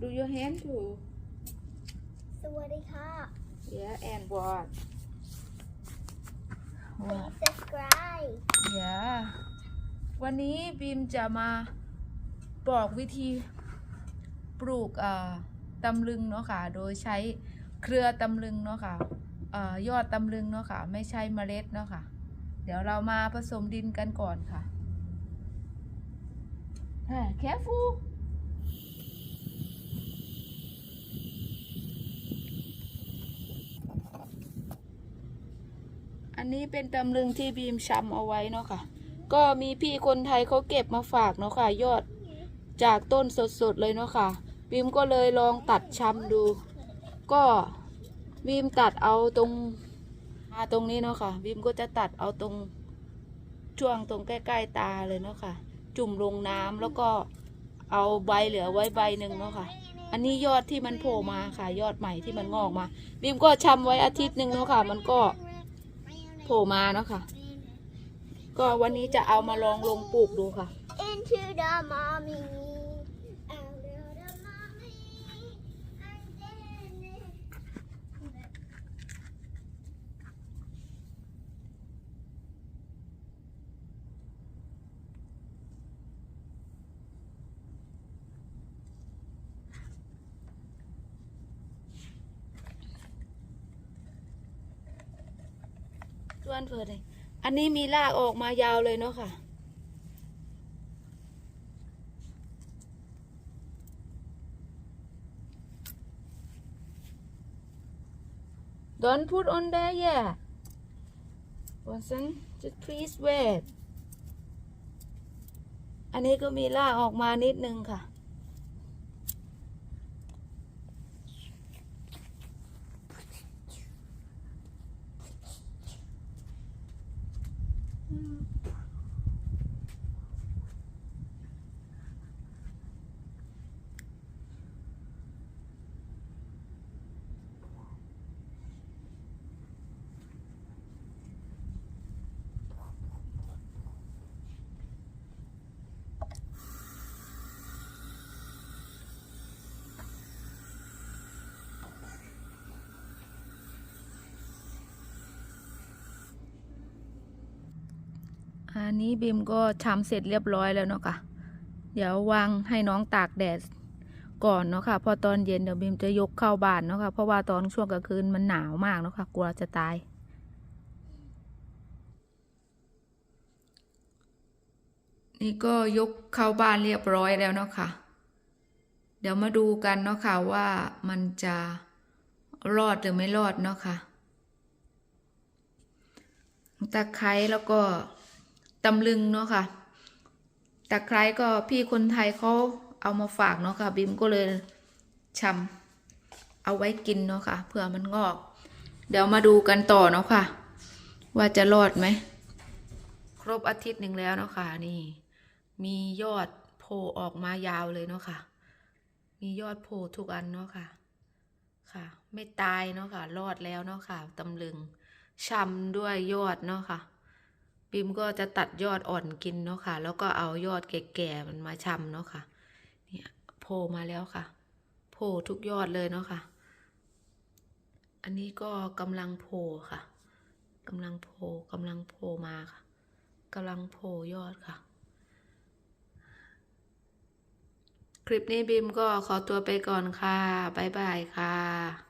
Do your hand too สวัสดีค่ะ Yeah and what Please subscribe Yeah วันนี้บีมจะมาบอกวิธีปลูกอ่าตำลึงเนาะค่ะ โดยใช้เครือตำลึงเนาะค่ะอ่ายอดตำลึงเนาะค่ะ ไม่ใช่เมล็ดเนาะค่ะ เดี๋ยวเรามาผสมดินกันก่อนค่ะอ่า careful อันนี้เป็นตำลึงที่บีมชำเอาไว้เนาะค่ะ ก็มีพี่คนไทยเขาเก็บมาฝากเนาะค่ะ ยอดจากต้นสดๆเลยเนาะค่ะ บีมก็เลยลองตัดชำดู ก็บีมตัดเอาตรงมาตรงนี้เนาะค่ะ บีมก็จะตัดเอาตรงช่วงตรงใกล้ ๆ ตาเลยเนาะค่ะ จุ่มลงน้ำแล้วก็เอาใบเหลือไว้ใบหนึ่งเนาะค่ะ อันนี้ยอดที่มันโผล่มาค่ะ ยอดใหม่ที่มันงอกมา บีมก็ชำไว้อาทิตย์หนึ่งเนาะค่ะ มันก็ โผล่มาเนาะค่ะ ก็วันนี้จะเอามาลองลงปลูกดูค่ะ Into the mommy ส่วนเฟิร์ดเลยอันนี้มีรากออกมายาวเลยเนาะค่ะ Don't put on there yet. Wasn't just please wait. อันนี้ก็มีรากออกมานิดนึงค่ะ Mm-hmm. อันนี้บิมก็ชำเสร็จเรียบร้อยแล้วเนาะค่ะ เดี๋ยววางให้น้องตากแดดก่อนเนาะค่ะ พอตอนเย็นเดี๋ยวบิมจะยกเข้าบ้านเนาะค่ะ เพราะว่าตอนช่วงกลางคืนมันหนาวมากเนาะค่ะ กลัวจะตายนี่ก็ยกเข้าบ้านเรียบร้อยแล้วเนาะค่ะ เดี๋ยวมาดูกันเนาะค่ะว่ามันจะรอดหรือไม่รอดเนาะค่ะ ตะไคร้แล้วก็ ตำลึงเนาะค่ะตะไคร้ก็พี่คนไทยเขาเอามาฝากเนาะค่ะ บิมก็เลยชำเอาไว้กินเนาะค่ะ เผื่อมันงอก เดี๋ยวมาดูกันต่อเนาะค่ะ ว่าจะรอดไหม ครบอาทิตย์หนึ่งแล้วเนาะค่ะนี่ มียอดโผล่ออกมายาวเลยเนาะค่ะ มียอดโผล่ทุกอันเนาะค่ะ ค่ะ ไม่ตายเนาะค่ะ รอดแล้วเนาะค่ะตำลึงชำด้วยยอดเนาะค่ะ บิมก็จะตัดยอดอ่อนกินเนาะค่ะ แล้วก็เอายอดแก่ๆมันมาชำเนาะค่ะ เนี่ยโผล่มาแล้วค่ะโผล่ทุกยอดเลยเนาะค่ะ อันนี้ก็กำลังโผล่ค่ะกำลังโผล่กำลังโผล่มาค่ะกำลังโผล่ยอดค่ะ คลิปนี้บิมก็ขอตัวไปก่อนค่ะ บ๊ายบายค่ะ